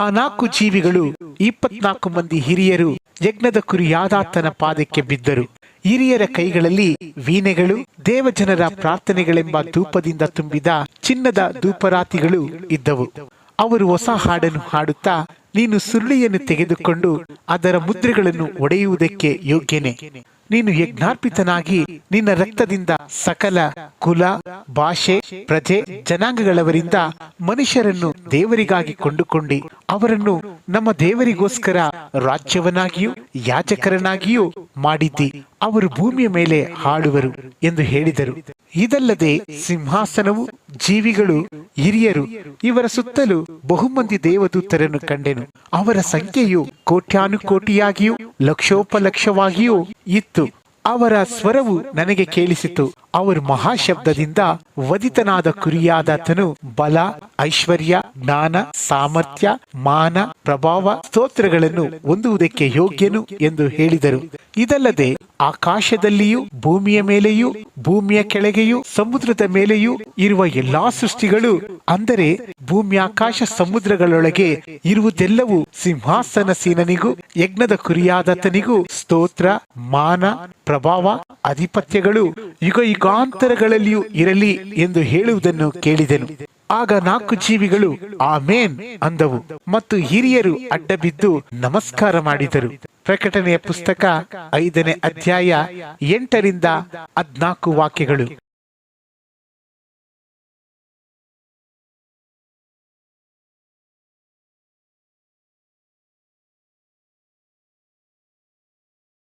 ಆ ನಾಲ್ಕು ಜೀವಿಗಳು ಇಪ್ಪತ್ನಾಲ್ಕು ಮಂದಿ ಹಿರಿಯರು ಯಜ್ಞದ ಕುರಿಯಾದಾತನ ಪಾದಕ್ಕೆ ಬಿದ್ದರು. ಹಿರಿಯರ ಕೈಗಳಲ್ಲಿ ವೀಣೆಗಳು, ದೇವಜನರ ಪ್ರಾರ್ಥನೆಗಳೆಂಬ ಧೂಪದಿಂದ ತುಂಬಿದ ಚಿನ್ನದ ಧೂಪರಾತಿಗಳು ಇದ್ದವು. ಅವರು ಹೊಸ ಹಾಡನ್ನು ಹಾಡುತ್ತಾ, ನೀನು ಸುರುಳಿಯನ್ನು ತೆಗೆದುಕೊಂಡು ಅದರ ಮುದ್ರೆಗಳನ್ನು ಒಡೆಯುವುದಕ್ಕೆ ಯೋಗ್ಯನೇ. ನೀನು ಯಜ್ಞಾರ್ಪಿತನಾಗಿ ನಿನ್ನ ರಕ್ತದಿಂದ ಸಕಲ ಕುಲ, ಭಾಷೆ, ಪ್ರಜೆ, ಜನಾಂಗಗಳವರಿಂದ ಮನುಷ್ಯರನ್ನು ದೇವರಿಗಾಗಿ ಕೊಂಡುಕೊಂಡಿ, ಅವರನ್ನು ನಮ್ಮ ದೇವರಿಗೋಸ್ಕರ ರಾಜ್ಯವನಾಗಿಯೂ ಯಾಜಕರನ್ನಾಗಿಯೂ ಮಾಡಿದ್ದಿ, ಅವರು ಭೂಮಿಯ ಮೇಲೆ ಹಾಡುವರು ಎಂದು ಹೇಳಿದರು. ಇದಲ್ಲದೆ ಸಿಂಹಾಸನವು ಜೀವಿಗಳು ಹಿರಿಯರು ಇವರ ಸುತ್ತಲೂ ಬಹುಮಂದಿ ದೇವದೂತರನ್ನು ಕಂಡೆನು. ಅವರ ಸಂಖ್ಯೆಯು ಕೋಟ್ಯಾನುಕೋಟಿಯಾಗಿಯೂ ಲಕ್ಷೋಪಲಕ್ಷವಾಗಿಯೂ ಇತ್ತು. ಅವರ ಸ್ವರವು ನನಗೆ ಕೇಳಿಸಿತು. ಅವರು ಮಹಾಶಬ್ದದಿಂದ ವದಿತನಾದ ಕುರಿಯಾದಾತನು ಬಲ, ಐಶ್ವರ್ಯ, ಜ್ಞಾನ, ಸಾಮರ್ಥ್ಯ, ಮಾನ, ಪ್ರಭಾವ, ಸ್ತೋತ್ರಗಳನ್ನು ಹೊಂದುವುದಕ್ಕೆ ಯೋಗ್ಯನು ಎಂದು ಹೇಳಿದರು. ಇದಲ್ಲದೆ ಆಕಾಶದಲ್ಲಿಯೂ, ಭೂಮಿಯ ಮೇಲೆಯೂ, ಭೂಮಿಯ ಕೆಳಗೆಯೂ, ಸಮುದ್ರದ ಮೇಲೆಯೂ ಇರುವ ಎಲ್ಲಾ ಸೃಷ್ಟಿಗಳು, ಅಂದರೆ ಭೂಮಿ ಆಕಾಶ ಸಮುದ್ರಗಳೊಳಗೆ ಇರುವುದೆಲ್ಲವೂ ಸಿಂಹಾಸನ ಸೀನನಿಗೂ ಯಜ್ಞದ ಕುರಿಯಾದತನಿಗೂ ಸ್ತೋತ್ರ, ಮಾನ, ಪ್ರಭಾವ ಅಧಿಪತ್ಯಗಳು ಯುಗ ಯುಗಾಂತರಗಳಲ್ಲಿಯೂ ಇರಲಿ ಎಂದು ಹೇಳುವುದನ್ನು ಕೇಳಿದೆನು. ಆಗ ನಾಲ್ಕು ಜೀವಿಗಳು ಆಮೇನ್ ಅಂದವು ಮತ್ತು ಹಿರಿಯರು ಅಡ್ಡಬಿದ್ದು ನಮಸ್ಕಾರ ಮಾಡಿದರು. ಪ್ರಕಟಣೆಯ ಪುಸ್ತಕ ಐದನೇ ಅಧ್ಯಾಯ ಎಂಟರಿಂದ ಹದ್ನಾಲ್ಕು ವಾಕ್ಯಗಳು.